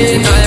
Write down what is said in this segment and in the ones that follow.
Amen.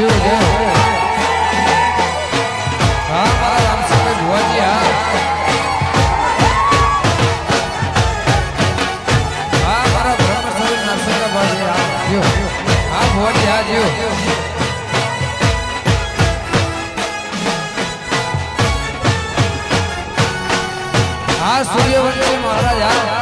જીવ જય હો હા મારા રામસાભાઈ ભુવાજી હા હા મારા બ્રહ્મસ્વરૂપ નરસિંહભાઈ હા જીવ હા ભુવાજી હા હા સૂર્યવંશી મહારાજ